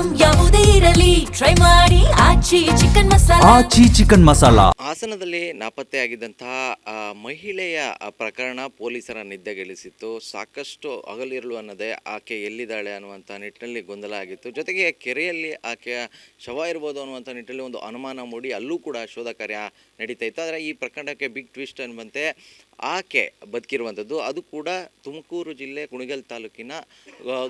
Item ಯಾವುದೇ ಇರಲಿ. Try ಮಾಡಿ. ಆಚಿ ಚಿಕನ್ ಮಸಾಲಾ. ಆಚಿ ಚಿಕನ್ ಮಸಾಲಾ. ಹಾಸನದಲ್ಲಿ ನಾಪತ್ತೆಯಾಗಿದ್ದಂತಹ ಆ, ಮಹಿಳೆಯ ಆ, ಪ್ರಕರಣ ಪೊಲೀಸರ ನಿದ್ದೆಗೆಳಿಸಿತ್ತು ಸಾಕಷ್ಟು ಹಗಲಿರಲು ಅನ್ನದೇ ಆಕೆ ಎಲ್ಲಿದ್ದಾಳೆ ಅನ್ನುವಂಥ ನಿಟ್ಟಿನಲ್ಲಿ ಗೊಂದಲ ಆಗಿತ್ತು. ಜೊತೆಗೆ ಕೆರೆಯಲ್ಲಿ ಆಕೆಯ ಶವ ಇರ್ಬೋದು ಅನ್ನುವಂಥ ನಿಟ್ಟಿನಲ್ಲಿ ಒಂದು ಅನುಮಾನ ಮೂಡಿ ಅಲ್ಲೂ ಕೂಡ ಶೋಧ ಕಾರ್ಯ ನಡೀತಾ ಇತ್ತು. ಆದರೆ ಈ ಪ್ರಕರಣಕ್ಕೆ ಬಿಗ್ ಟ್ವಿಸ್ಟ್ ಅನ್ನುವಂತೆ ಆಕೆ ಬದುಕಿರುವಂಥದ್ದು. ಅದು ಕೂಡ ತುಮಕೂರು ಜಿಲ್ಲೆ ಕುಣಿಗಲ್ ತಾಲೂಕಿನ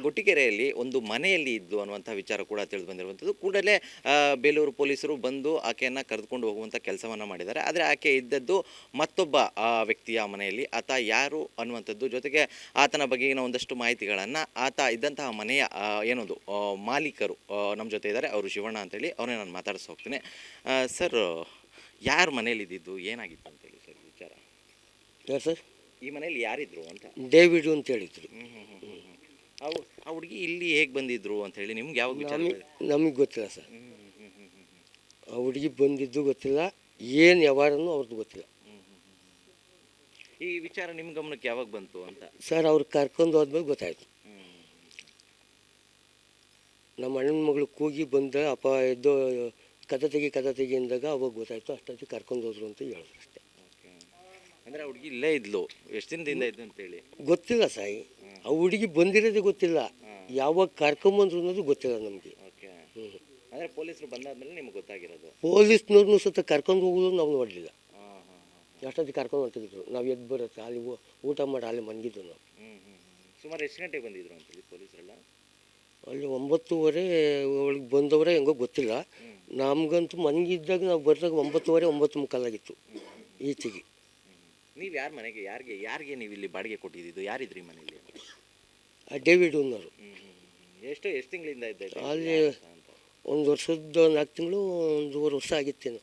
ಗುಟ್ಟಿಗೆರೆಯಲ್ಲಿ ಒಂದು ಮನೆಯಲ್ಲಿ ಇದ್ದು ಅನ್ನುವಂಥ ವಿಚಾರ ಕೂಡ ತಿಳಿದು ಬಂದಿರುವಂಥದ್ದು. ಕೂಡಲೇ ಬೇಲೂರು ಪೊಲೀಸರು ಬಂದು ಆಕೆಯನ್ನು ಕರೆದುಕೊಂಡು ಹೋಗುವಂಥ ಕೆಲಸವನ್ನು ಮಾಡಿದ್ದಾರೆ. ಆದರೆ ಆಕೆ ಇದ್ದದ್ದು ಮತ್ತೊಬ್ಬ ವ್ಯಕ್ತಿಯ ಮನೆಯಲ್ಲಿ. ಆತ ಯಾರು ಅನ್ನುವಂಥದ್ದು ಜೊತೆಗೆ ಆತನ ಬಗೆಗಿನ ಒಂದಷ್ಟು ಮಾಹಿತಿಗಳನ್ನು ಆತ ಇದ್ದಂತಹ ಮನೆಯ ಏನೊಂದು ಮಾಲೀಕರು ನಮ್ಮ ಜೊತೆ ಇದ್ದಾರೆ. ಅವರು ಶಿವಣ್ಣ ಅಂತೇಳಿ. ಅವರೇ ನಾನು ಮಾತಾಡಿಸ್ ಹೋಗ್ತೀನಿ. ಸರ್ ಯಾರ ಮನೇಲಿ ಇದ್ದಿದ್ದು ಏನಾಗಿತ್ತು ಅಂತೇಳಿ ಸರ್ ವಿಚಾರ ಸರ್ ಈ ಮನೇಲಿ ಯಾರಿದ್ರು ಅಂತ ಡೇವಿಡ್ ಅಂತ ಹೇಳಿದ್ರು ಅವು ಆ ಹುಡುಗಿ ಇಲ್ಲಿ ಹೇಗೆ ಬಂದಿದ್ರು ಅಂತ ಹೇಳಿ ನಿಮ್ಗೆ ಯಾವಾಗ ವಿಚಾರ ನಮಗೆ ನಮಗೆ ಗೊತ್ತಿಲ್ಲ ಸರ್ ಆ ಹುಡುಗಿ ಬಂದಿದ್ದು ಗೊತ್ತಿಲ್ಲ ಏನು ವ್ಯವಹಾರನೂ ಅವ್ರದ್ದು ಗೊತ್ತಿಲ್ಲ ಈ ವಿಚಾರ ನಿಮ್ಮ ಗಮನಕ್ಕೆ ಯಾವಾಗ ಬಂತು ಅಂತ ಸರ್ ಅವ್ರು ಕರ್ಕೊಂಡು ಹೋದ್ಮೇಲೆ ಗೊತ್ತಾಯ್ತು ನಮ್ಮ ಅಣ್ಣನ ಮಗಳು ಕೂಗಿ ಬಂದ ಅಪ್ಪ ಎದ್ದು ಕದ ತೆಗಿ ಕದ ತೆಗಿ ಅಂದಾಗ ಅವಾಗ ಗೊತ್ತಾಯ್ತು ಅಷ್ಟೊತ್ತಿಗೆ ಕರ್ಕೊಂಡು ಹೋದ್ರು ಅಂತ ಹೇಳಿದ್ರು ಅಷ್ಟೇ. ಅಂದ್ರೆ ಹುಡುಗಿ ಇಲ್ಲೇ ಇದ್ಲು ಎಷ್ಟು ದಿನದಿಂದ ಇದ್ದು ಅಂತೇಳಿ ಗೊತ್ತಿಲ್ಲ ಸಾಯಿ. ಆ ಹುಡುಗಿ ಬಂದಿರೋದೇ ಗೊತ್ತಿಲ್ಲ. ಯಾವಾಗ ಕರ್ಕೊಂಬಂದ್ರು ಅನ್ನೋದು ಗೊತ್ತಿಲ್ಲ ನಮಗೆ. ಓಕೆ. ಅಂದ್ರೆ ಪೊಲೀಸರು ಬಂದಾದ್ಮೇಲೆ ನಿಮ್ಗೆ ಗೊತ್ತಾಗಿರೋದು? ಪೊಲೀಸ್ನವ್ರನ್ನೂ ಸತ ಕರ್ಕೊಂಡು ಹೋಗೋದು ನಾವು ನೋಡಲಿಲ್ಲ. ಅಷ್ಟೊತ್ತಿಗೆ ಕರ್ಕೊಂಡು ಹೊಂಟಿದ್ರು. ನಾವು ಎದ್ದು ಬರುತ್ತೆ ಅಲ್ಲಿ ಊಟ ಮಾಡಿ ಅಲ್ಲಿ ಮನ್ಗಿದ್ದು ನಾವು. ಸುಮಾರು ಎಷ್ಟು ಗಂಟೆಗೆ ಬಂದಿದ್ರು ಅಂತೇಳಿ ಪೊಲೀಸರೆಲ್ಲ? ಅಲ್ಲಿ ಒಂಬತ್ತುವರೆ ಒಳಗೆ ಬಂದವರೇ ಹೆಂಗೋ ಗೊತ್ತಿಲ್ಲ. ನಮಗಂತೂ ಮನೆಗಿದ್ದಾಗ ನಾವು ಬರ್ದಾಗ ಒಂಬತ್ತುವರೆ ಒಂಬತ್ತು ಮುಕ್ಕಾಲಾಗಿತ್ತು ಈಚೆಗೆ. ನೀವು ಯಾರ ಮನೆಗೆ ಯಾರಿಗೆ ಯಾರಿಗೆ ನೀವು ಇಲ್ಲಿ ಬಾಡಿಗೆ ಕೊಟ್ಟಿದ್ದು ಯಾರಿದ್ರಿ ಮನೆಯಲ್ಲಿ? ಆ ಡೇವಿಡ್ ಅನ್ನೋರು ಎಷ್ಟು ಎಷ್ಟು ತಿಂಗಳಿಂದ ಇದ್ದ? ಅಲ್ಲಿ? ಒಂದು ವರ್ಷದ ನಾಲ್ಕು ತಿಂಗಳು ಒಂದೂವರೆ ವರ್ಷ ಆಗಿತ್ತೇನು.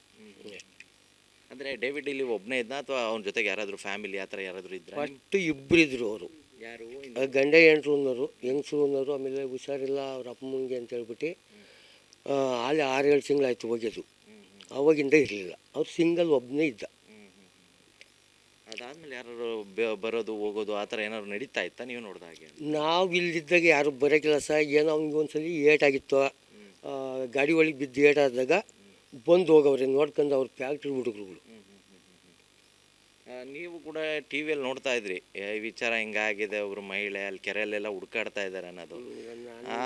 ಅಂದರೆ ಡೇವಿಡ್ ಇಲ್ಲಿ ಒಬ್ಬನೇ ಇದ್ದ ಅಥವಾ ಅವನ ಜೊತೆಗೆ ಯಾರಾದರೂ ಫ್ಯಾಮಿಲಿ ಆ ಥರ ಯಾರಾದರೂ ಇದ್ದರೆ ಅಷ್ಟು ಇಬ್ಬರಿದ್ರು ಅವರು. ಗಂಡ ಹೆಂಡ್ರು ಅನ್ನೋರು ಹೆಂಗಸರು ಅನ್ನೋರು ಆಮೇಲೆ ಹುಷಾರಿಲ್ಲ ಅವ್ರ ಅಪ್ಪಮ್ಮಂಗೆ ಅಂತ ಹೇಳ್ಬಿಟ್ಟು ಅಲ್ಲಿ ಆರು ಏಳು ತಿಂಗಳಾಯ್ತು ಹೋಗಿದ್ದು. ಅವಾಗಿಂದ ಇರಲಿಲ್ಲ. ಅವ್ರು ಸಿಂಗಲ್ ಒಬ್ಬನೇ ಇದ್ದ. ಅದಾದ್ಮೇಲೆ ಯಾರು ಬರೋದು ಹೋಗೋದು ಆ ಥರ ಏನಾದ್ರು ನಡೀತಾ ಇತ್ತಾ? ನೀವು ನೋಡಿದ ಹಾಗೆ? ನಾವು ಇಲ್ಲಿದ್ದಾಗ ಯಾರು ಬರೋಕ್ಕಿಲ್ಲ ಸರ್. ಏನೋ ಅವ್ನಿಗೆ ಒಂದ್ಸಲಿ ಏಟಾಗಿತ್ತು ಆ, ಗಾಡಿ ಒಳಗೆ ಬಿದ್ದು ಏಟಾದಾಗ ಬಂದು ಹೋಗವ್ರೆ. ನೋಡ್ಕೊಂಡು ಅವ್ರ ಫ್ಯಾಕ್ಟ್ರಿ ಹುಡುಗರುಗಳು. ನೀವು ಕೂಡ ಟಿ ವಿಯಲ್ಲಿ ನೋಡ್ತಾ ಇದ್ರಿ. ಈ ವಿಚಾರ ಹಿಂಗಾಗಿದೆ ಒಬ್ರು ಮಹಿಳೆ ಅಲ್ಲಿ ಕೆರೆಯಲ್ಲೆಲ್ಲ ಹುಡುಕಾಡ್ತಾ ಇದ್ದಾರೆ ಅನ್ನೋದು. ಆ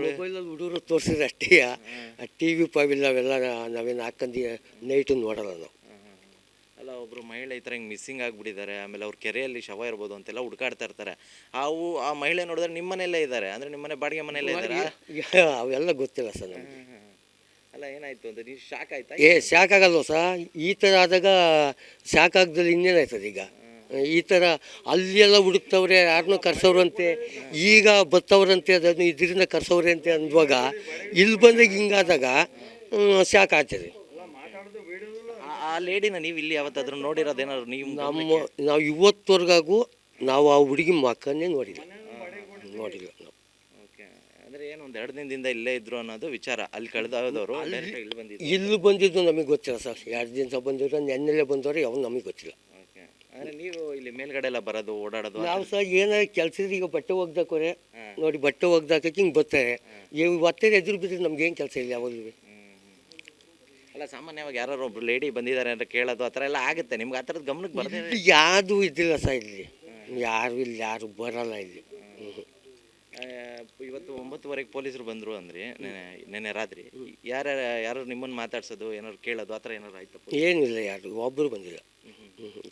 ಮೊಬೈಲಲ್ಲಿ ಹುಡುಗರು ತೋರಿಸಿದ್ರೆ ಅಷ್ಟೇ ಆ ಟಿ ವಿ ಪಾವಿಲ್ ನಾವೆಲ್ಲ ನಾವೇನು ಹಾಕೊಂಡು ನೈಟು ನೋಡಲ್ಲ ನಾವು. ಅಲ್ಲ ಒಬ್ರು ಮಹಿಳೆ ಈ ಥರ ಹಿಂಗೆ ಮಿಸ್ಸಿಂಗ್ ಆಗಿಬಿಟ್ಟಿದ್ದಾರೆ ಆಮೇಲೆ ಅವ್ರ ಕೆರೆಯಲ್ಲಿ ಶವ ಇರ್ಬೋದು ಅಂತೆಲ್ಲ ಹುಡುಕಾಡ್ತಾ ಇರ್ತಾರೆ. ಅವು ಆ ಮಹಿಳೆ ನೋಡಿದ್ರೆ ನಿಮ್ಮನೆಯಲ್ಲೇ ಇದ್ದಾರೆ ಅಂದ್ರೆ ನಿಮ್ಮನೆ ಬಾಡಿಗೆ ಮನೆಯಲ್ಲೇ ಇದ್ದಾರೆ? ಅವೆಲ್ಲ ಗೊತ್ತಿಲ್ಲ ಸರ್ ನಮಗೆ. ಅಲ್ಲ ಏನಾಯ್ತು ಅಂತ ನೀವು ಶಾಕ್ ಆಯ್ತಾ? ಏ ಶಾಕ್ ಆಗಲ್ವ ಸರ್ ಈ ಥರ ಆದಾಗ ಶಾಕ್ ಆಗದಲ್ಲಿ ಇನ್ನೇನಾಯ್ತದೆ ಈಗ? ಈ ಥರ ಅಲ್ಲೆಲ್ಲ ಹುಡುಕ್ತವ್ರೆ ಯಾರನ್ನೋ ಕರ್ಸೋರಂತೆ ಈಗ ಬತ್ತವ್ರಂತೆ ಅದನ್ನು ಇದರಿಂದ ಕರ್ಸೋರೆ ಅಂತ ಅಂದುವಾಗ ಇಲ್ಲಿ ಬಂದಾಗ ಹಿಂಗಾದಾಗ ಶಾಕ್ ಆಗ್ತದೆ. ಆ- ಆ ಲೇಡಿನ ನೀವು ಇಲ್ಲಿ ಯಾವತ್ತಾದ್ರೂ ನೋಡಿರೋದೇನಾದ್ರು ನೀವು ನಮ್ಮ ನಾವು ಇವತ್ತವರೆಗಾಗೂ ನಾವು ಆ ಹುಡುಗಿ ಮಕ್ಕನ್ನೇ ನೋಡಿಲ್ಲ. ನೋಡಿಲ್ಲ. ಅಂದ್ರೆ ಏನು ಒಂದ್ ಎರಡು ದಿನದಿಂದ ಇಲ್ಲೇ ಇದ್ರು ಅನ್ನೋದು ವಿಚಾರ. ಅಲ್ಲಿ ಕಳೆದವರು ಇಲ್ಲಿ ಬಂದಿದ್ದು ಇಲ್ಲಿ ಬಂದಿದ್ದು ನಮಗೆ ಗೊತ್ತಿಲ್ಲ ಸರ್. ಎರಡು ದಿನ ಬಂದಿರೋ ನೆನ್ನೆಲ್ಲೇ ಬಂದವರು ಯಾವ ನಮಗೆ ಗೊತ್ತಿಲ್ಲ. ಅಂದ್ರೆ ನೀವು ಇಲ್ಲಿ ಮೇಲ್ಗಡೆ ಎಲ್ಲ ಬರೋದು ಓಡಾಡೋದು ನಾವು ಸರ್ ಏನಾದ್ರು ಕೆಲಸ ಈಗ ಬಟ್ಟೆ ಒಗ್ದಾಕೋರೆ. ನೋಡಿ ಬಟ್ಟೆ ಒಗ್ದಾಕಕ್ಕೆ ಹಿಂಗೆ ಬರ್ತಾರೆ. ಇವತ್ತೇ ಎದುರು ಬಿದ್ರೆ ನಮ್ಗೆ ಏನು ಕೆಲಸ ಇಲ್ಲ ಯಾವಾಗಲೂ. ಅಲ್ಲ ಸಾಮಾನ್ಯವಾಗಿ ಯಾರು ಒಬ್ರು ಲೇಡಿ ಬಂದಿದ್ದಾರೆ ಅಂತ ಕೇಳೋದು ಆ ಥರ ಎಲ್ಲ ಆಗುತ್ತೆ. ನಿಮ್ಗೆ ಆ ಥರದ್ದು ಗಮನಕ್ಕೆ ಬರದೇ ಯಾವುದೂ ಯಾವುದು ಇದ್ದಿಲ್ಲ ಸರ್ ಇಲ್ಲಿ. ಯಾರು ಇಲ್ಲಿ ಯಾರು ಬರಲ್ಲ ಇಲ್ಲಿ. ಹ್ಮ್. ಇವತ್ತು ಒಂಬತ್ತುವರೆಗೆ ಪೊಲೀಸರು ಬಂದರು ಅಂದ್ರೆ ನೆನೆ ರಾತ್ರಿ. ಯಾರು ಯಾರು ನಿಮ್ಮನ್ನು ಮಾತಾಡ್ಸೋದು ಏನಾದ್ರು ಕೇಳೋದು ಆ ಥರ ಏನಾದ್ರು ಆಯ್ತು ಏನಿಲ್ಲ ಯಾರು ಒಬ್ಬರು ಬಂದಿಲ್ಲ.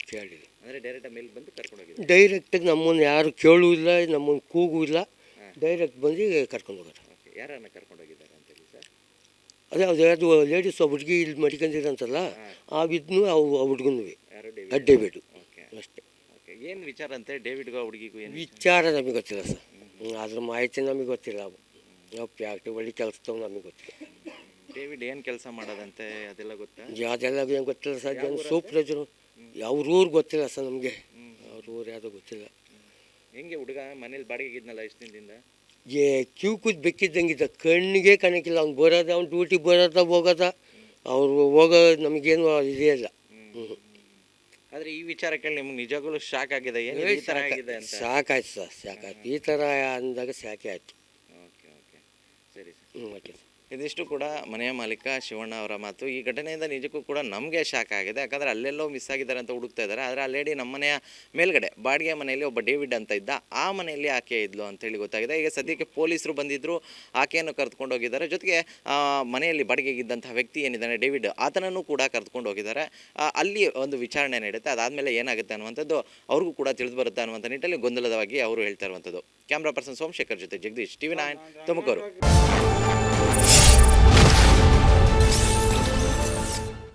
ಕೇಳಿಲ್ಲ. ಅಂದರೆ ಡೈರೆಕ್ಟ್ ಮೇಲೆ ಬಂದು ಕರ್ಕೊಂಡು ಹೋಗಿದ್ರು? ಡೈರೆಕ್ಟಾಗಿ ನಮ್ಮನ್ನು ಯಾರು ಕೇಳೂ ಇಲ್ಲ ನಮ್ಮನ್ನು ಕೂಗೂ ಇಲ್ಲ ಡೈರೆಕ್ಟ್ ಬಂದು ಕರ್ಕೊಂಡು ಹೋಗೋರು ಯಾರನ್ನ ಕರ್ಕೊಂಡು ಹೋಗಿದ್ದಾರೆ ಅಂತೇಳಿ ಸರ್? ಅದೇ ಅದು ಯಾವುದು ಲೇಡೀಸ್ ಹುಡುಗಿ ಇಲ್ಲಿ ಮಡಿಕೊಂಡಿರಂತಲ್ಲ ಆ ವಿದ್ನು ಅವು ಆ ಹುಡುಗನೂ ಅಡ್ಡೇ ಡೇವಿಡ್ ಓಕೆ. ಅಷ್ಟೇ. ಏನು ವಿಚಾರ ಅಂತೆ ಡೇವಿಡ್ಗೂ ಹುಡುಗಿಗೂ ಏನು ವಿಚಾರ ನಮಗೆ ಗೊತ್ತಿಲ್ಲ ಸರ್. ಅದ್ರ ಮಾಹಿತಿ ನಮಗೆ ಗೊತ್ತಿಲ್ಲ ಅವು. ನಾವು ಫ್ಯಾಕ್ಟ್ರಿ ಒಳ್ಳೆ ಕೆಲಸದವು ನಮಗೆ ಗೊತ್ತಿಲ್ಲ. ಡೇವಿಡ್ ಏನು ಕೆಲಸ ಮಾಡೋದಂತೆ ಅದೆಲ್ಲ ಗೊತ್ತಾ? ಅದೆಲ್ಲ ಏನು ಗೊತ್ತಿಲ್ಲ ಸರ್ ಜನ ಇದ್ರು. ಅವ್ರ ಊರು ಗೊತ್ತಿಲ್ಲ ಸರ್ ನಮಗೆ. ಅವ್ರ ಊರು ಯಾವುದೋ ಗೊತ್ತಿಲ್ಲ. ಹೆಂಗೆ ಹುಡುಗ ಮನೇಲಿ ಬಾಡಿಗೆ ಇದ್ನಲ್ಲ ಇಷ್ಟು ದಿನದಿಂದ? ಏ ಕ್ಯೂ ಕೂತ್ ಬೆಕ್ಕಿದ್ದಂಗಿದ್ದ ಕಣ್ಣಿಗೆ ಕಣಕ್ಕಿಲ್ಲ. ಅವ್ನು ಬರೋದ ಅವ್ನು ಡ್ಯೂಟಿ ಬರೋದ ಹೋಗೋದ. ಅವ್ರು ಹೋಗೋ ನಮಗೇನು ಇದೇ ಇಲ್ಲ. ಹ್ಞೂ ಆದರೆ ಈ ವಿಚಾರ ಕೇಳಿ ನಿಮ್ಗೆ ನಿಜವಾಗಲೂ ಶಾಕ್ ಆಗಿದೆ. ಏನು ಈ ಥರ ಆಗಿದೆ ಅಂತ? ಸಾಕಾಯ್ತು ಸರ್ ಸಾಕಾಯ್ತು ಈ ಥರ ಅಂದಾಗ ಸಾಕೆ ಆಯ್ತು. Okay okay. ಸರಿ ಹ್ಞೂ ಓಕೆ ಸರ್ ಇದಿಷ್ಟು ಕೂಡ ಮನೆಯ ಮಾಲೀಕ ಶಿವಣ್ಣ ಅವರ ಮಾತು. ಈ ಘಟನೆಯಿಂದ ನಿಜಕ್ಕೂ ಕೂಡ ನಮಗೆ ಶಾಕ್ ಆಗಿದೆ. ಯಾಕಂದರೆ ಅಲ್ಲೆಲ್ಲೋ ಮಿಸ್ ಆಗಿದ್ದಾರೆ ಅಂತ ಹುಡುಕ್ತಾ ಇದ್ದಾರೆ. ಆದರೆ ಆ ಲೇಡಿ ನಮ್ಮ ಮನೆಯ ಮೇಲ್ಗಡೆ ಬಾಡಿಗೆ ಮನೆಯಲ್ಲಿ ಒಬ್ಬ ಡೇವಿಡ್ ಅಂತ ಇದ್ದ, ಆ ಮನೆಯಲ್ಲಿ ಆಕೆ ಇದ್ಲು ಅಂತೇಳಿ ಗೊತ್ತಾಗಿದೆ. ಈಗ ಸದ್ಯಕ್ಕೆ ಪೊಲೀಸರು ಬಂದಿದ್ದರು ಆಕೆಯನ್ನು ಕರೆದುಕೊಂಡು ಹೋಗಿದ್ದಾರೆ. ಜೊತೆಗೆ ಮನೆಯಲ್ಲಿ ಬಾಡಿಗೆಗಿದ್ದಂಥ ವ್ಯಕ್ತಿ ಏನಿದ್ದಾನೆ, ಡೇವಿಡ್, ಆತನನ್ನು ಕೂಡ ಕರೆದುಕೊಂಡು ಹೋಗಿದ್ದಾರೆ. ಅಲ್ಲಿ ಒಂದು ವಿಚಾರಣೆ ನಡೆಯುತ್ತೆ. ಅದಾದಮೇಲೆ ಏನಾಗುತ್ತೆ ಅನ್ನುವಂಥದ್ದು ಅವ್ರಿಗೂ ಕೂಡ ತಿಳಿದು ಬರುತ್ತೆ ಅನ್ನುವಂಥ ನಿಟ್ಟಲ್ಲಿ ಗೊಂದಲದವಾಗಿ ಅವರು ಹೇಳ್ತಾ ಇರುವಂಥದ್ದು. ಕ್ಯಾಮ್ರಾ ಪರ್ಸನ್ ಸೋಮಶೇಖರ್ ಜೊತೆ ಜಗದೀಶ್, ಟಿವಿ ನೈನ್ ತುಮಕೂರು.